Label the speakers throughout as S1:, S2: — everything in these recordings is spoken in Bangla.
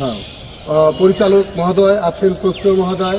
S1: হ্যাঁ। পরিচালক মহোদয় আছেন প্রক্রিয় মহোদয়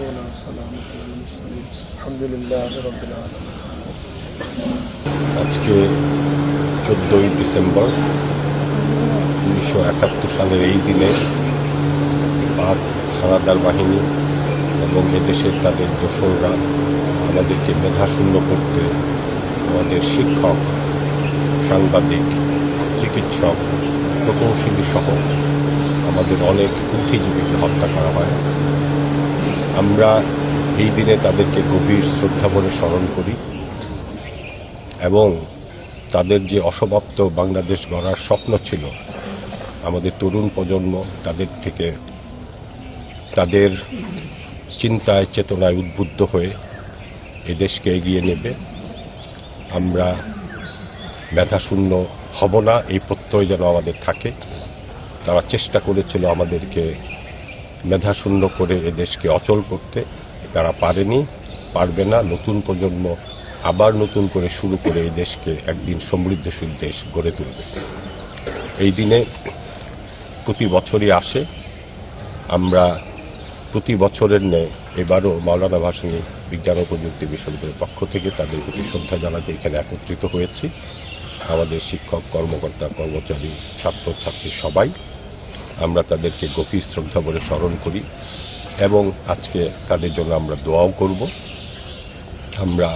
S2: ولا سلام المرسلين الحمد لله رب العالمين
S1: আজকে চোদ্দই ডিসেম্বর উনিশশো একাত্তর সালের এই দিনে পাক হানাদার বাহিনী এবং এদেশের তাদের দোসররা আমাদেরকে মেধাশূন্য করতে আমাদের শিক্ষক সাংবাদিক চিকিৎসক প্রকৌশলী সহ আমাদের অনেক বুদ্ধিজীবীকে হত্যা করা হয় আমরা এই দিনে তাদেরকে গভীর শ্রদ্ধাভরে স্মরণ করি এবং তাদের যে অসমাপ্ত বাংলাদেশ গড়ার স্বপ্ন ছিল আমাদের তরুণ প্রজন্ম তাদের থেকে তাদের চিন্তায় চেতনায় উদ্বুদ্ধ হয়ে এদেশকে এগিয়ে নেবে আমরা ব্যথাশূন্য হব না এই প্রত্যয় যেন আমাদের থাকে তারা চেষ্টা করেছিল আমাদেরকে মেধাশূন্য করে এ দেশকে অচল করতে তারা পারেনি পারবে না নতুন প্রজন্ম আবার নতুন করে শুরু করে এই দেশকে একদিন সমৃদ্ধশীল দেশ গড়ে তুলবে এই দিনে প্রতি বছরই আসে আমরা প্রতি বছরের ন্যায় এবারও মাওলানা ভাসানি বিজ্ঞান ও প্রযুক্তি বিশ্ববিদ্যালয়ের পক্ষ থেকে তাদের প্রতি শ্রদ্ধা জানাতে এখানে একত্রিত হয়েছি আমাদের শিক্ষক কর্মকর্তা কর্মচারী ছাত্রছাত্রী সবাই আমরা তাদেরকে গভীর শ্রদ্ধা বলে স্মরণ করি এবং আজকে তাদের জন্য আমরা দোয়াও করব আমরা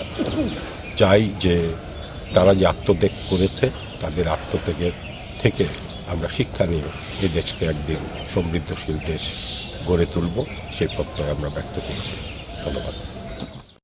S1: চাই যে তারা যে আত্মত্যাগ করেছে তাদের আত্মত্যাগের থেকে আমরা শিক্ষা নিয়ে এ দেশকে একদিন সমৃদ্ধশীল দেশ গড়ে তুলব সেই প্রত্যয় আমরা ব্যক্ত করছি ধন্যবাদ